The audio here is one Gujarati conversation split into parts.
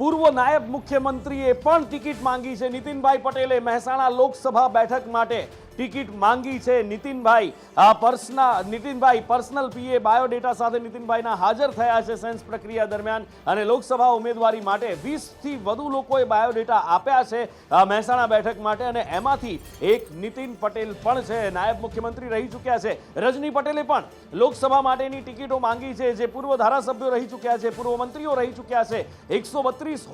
પૂર્વ નાયબ મુખ્યમંત્રીએ પણ ટિકિટ માંગી છે. નીતિનભાઈ પટેલે મહેસાણા લોકસભા બેઠક માટે ટિકિટ માંગી છે નીતિનભાઈ. પર્સના નીતિનભાઈ, પર્સનલ પીએ બાયોડેટા સાથે નીતિનભાઈના હાજર થયા છે સેન્સ પ્રક્રિયા દરમિયાન. અને લોકસભા ઉમેદવારી માટે વીસથી વધુ લોકોએ બાયોડેટા આપ્યા છે મહેસાણા બેઠક માટે. અને એમાંથી એક નીતિન પટેલ પણ છે, નાયબ મુખ્યમંત્રી રહી ચૂક્યા છે. રજની પટેલે પણ લોકસભા માટેની ટિકિટો માંગી છે, જે પૂર્વ ધારાસભ્યો રહી ચૂક્યા છે, પૂર્વ મંત્રીઓ રહી ચૂક્યા છે. એકસો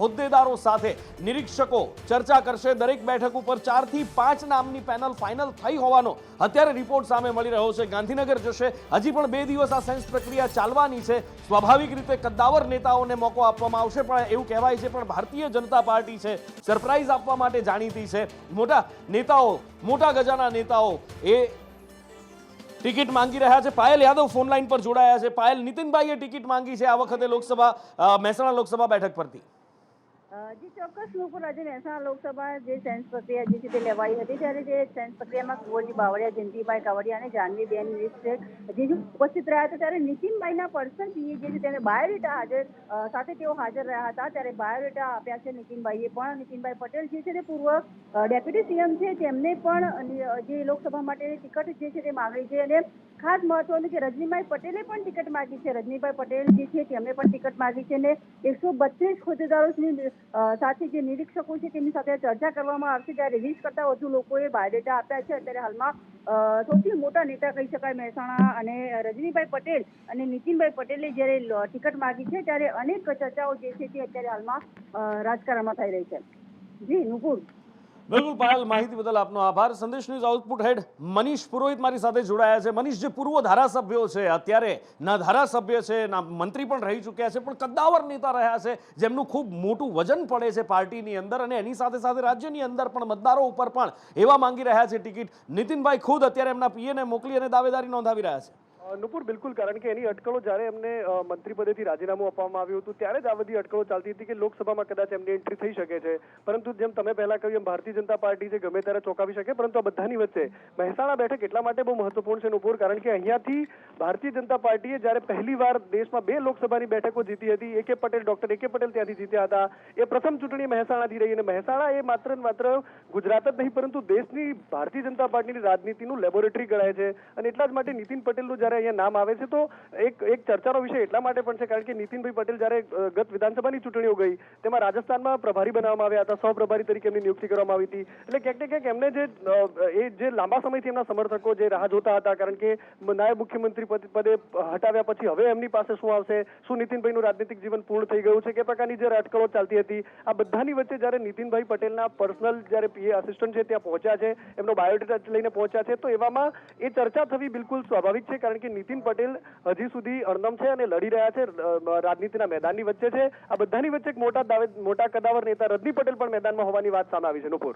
હોદ્દેદારો સાથે નિરીક્ષકો ચર્ચા કરશે. દરેક બેઠક ઉપર ચારથી પાંચ નામની પેનલ ફાઇનલ થઈ હોવાનો અત્યારે રિપોર્ટ સામે મળી રહ્યો છે. ગાંધીનગર જશે. હજી પણ બે દિવસ આ સેન્સ પ્રક્રિયા ચાલવાની છે. સ્વાભાવિક રીતે કદ્દાવર નેતાઓને મોકો આપવામાં આવશે, પણ એવું કહેવાય છે પણ ભારતીય જનતા પાર્ટી છે. સરપ્રાઇઝ આપવા માટે જાણીતી છે. મોટા નેતાઓ, મોટા ગજાના નેતાઓ એ ટિકિટ માંગી રહ્યા છે. પાયલ યાદવ ફોન લાઈન પર જોડાયા છે. પાયલ, નીતિનભાઈએ ટિકિટ માંગી છે આ વખતે લોકસભા મહેસાણા લોકસભા બેઠક પરથી. જી, ચોક્કસ લોકો આજે મહેસાણા લોકસભા જે સેન્સ પ્રક્રિયા જે છે તે લેવાઈ હતી ત્યારે જે સેન્સ પ્રક્રિયામાં કુંવરજી બાવળિયા, જયંતિભાઈ કાવડિયા અને જાનવીબેન જે ઉપસ્થિત રહ્યા હતા ત્યારે નીતિનભાઈના પર્સન પીએ જે છે તેને બાયોડેટા હાજર સાથે તેઓ હાજર રહ્યા હતા ત્યારે બાયોડેટા આપ્યા છે નીતિનભાઈએ પણ. નીતિનભાઈ પટેલ જે છે તે પૂર્વ ડેપ્યુટી સીએમ છે, તેમને પણ જે લોકસભા માટેની ટિકિટ જે છે તે માંગી છે અને ખાસ મહત્વનું કે રજનીભાઈ પટેલે પણ ટિકિટ માંગી છે. રજનીભાઈ પટેલ જે છે તેમને પણ ટિકિટ માંગી છે અને એકસો બત્રીસ હોદ્દેદારોની સાથે જે નિરીક્ષકો છે તેમની સાથે ચર્ચા કરવામાં આવશે. ત્યારે વીસ કરતાં વધુ લોકોએ બાયોડેટા આપ્યા છે. અત્યારે હાલમાં સૌથી મોટા નેતા કહી શકાય મહેસાણા અને રજનીભાઈ પટેલ અને નીતિનભાઈ પટેલે જ્યારે ટિકિટ માંગી છે, ત્યારે અનેક ચર્ચાઓ જે છે તે અત્યારે હાલમાં રાજકારણમાં થઈ રહી છે. જી, નુપુર. બિલકુલ, પાયલ, માહિતી બદલ આપનો આભાર. Sandesh news output head Manish Purohit મારી સાથે જોડાયા છે. મનીષ, જે પૂર્વ ધારાસભ્યો છે, અત્યારે ના ધારાસભ્ય છે, ના મંત્રી પણ રહી ચૂક્યા છે, પણ કદ્દાવર નેતા રહ્યા છે, જેમનું ખૂબ મોટું વજન પડે છે પાર્ટીની અંદર અને એની સાથે સાથે રાજ્યની અંદર પણ મતદારો ઉપર પણ એવા માંગી રહ્યા છે ટિકિટ. નીતિનભાઈ ખુદ અત્યારે એમના પીએને મોકલી અને દાવેદારી નોંધાવી રહ્યા છે. નુપુર, બિલકુલ, કારણ કે એની અટકળો જ્યારે એમને મંત્રી પદેથી રાજીનામું આપવામાં આવ્યું હતું, ત્યારે જ આ બધી અટકળો ચાલતી હતી કે લોકસભામાં કદાચ એમની એન્ટ્રી થઈ શકે છે. પરંતુ જેમ તમે પહેલા કહ્યું એમ ભારતીય જનતા પાર્ટી છે, ગમે ત્યારે ચોંકાવી શકે, પરંતુ આ બધાની વચ્ચે મહેસાણા બેઠક એટલા માટે બહુ મહત્વપૂર્ણ છે નુપુર, કારણ કે અહીંયાથી ભારતીય જનતા પાર્ટીએ જ્યારે પહેલી વાર દેશમાં બે લોકસભાની બેઠકો જીતી હતી, એ કે પટેલ, ડોક્ટર એ કે પટેલ ત્યાંથી જીત્યા હતા, એ પ્રથમ ચૂંટણી મહેસાણાથી રહી અને મહેસાણા એ માત્ર ને માત્ર ગુજરાત જ નહીં, પરંતુ દેશની ભારતીય જનતા પાર્ટીની રાજનીતિનું લેબોરેટરી ગણાય છે. અને એટલા જ માટે નીતિન પટેલનું જ્યારે અહીંયા નામ આવે છે, તો એક એક ચર્ચાનો વિષય એટલા માટે પણ છે, કારણ કે નીતિનભાઈ પટેલ જ્યારે ગત વિધાનસભાની ચૂંટણીઓ ગઈ, તેમાં રાજસ્થાનમાં પ્રભારી બનાવવામાં આવ્યા હતા, સહપ્રભારી તરીકે એમની નિયુક્તિ કરવામાં આવી હતી. એટલે ક્યાંક ને ક્યાંક એમને જે એ જે લાંબા સમયથી એમના સમર્થકો જે રાહ જોતા હતા, કારણ કે નાયબ મુખ્યમંત્રી પદે હટાવ્યા પછી હવે એમની પાસે શું આવશે, શું નીતિનભાઈનું રાજનીતિક જીવન પૂર્ણ થઈ ગયું છે, કે પ્રકારની જે અટકળો ચાલતી હતી, આ બધાની વચ્ચે જ્યારે નીતિનભાઈ પટેલના પર્સનલ જ્યારે પીએ આસિસ્ટન્ટ છે, ત્યાં પહોંચ્યા છે, એમનો બાયોડેટા લઈને પહોંચ્યા છે, તો એવામાં એ ચર્ચા થવી બિલકુલ સ્વાભાવિક છે, કારણ કે નીતિન પટેલ હજી સુધી અણનમ છે અને લડી રહ્યા છે રાજનીતિના મેદાનની વચ્ચે છે. આ બધાની વચ્ચે એક મોટા મોટા કદાવર નેતા રજની પટેલ પણ મેદાનમાં હોવાની વાત સામે આવી છે, નુપુર.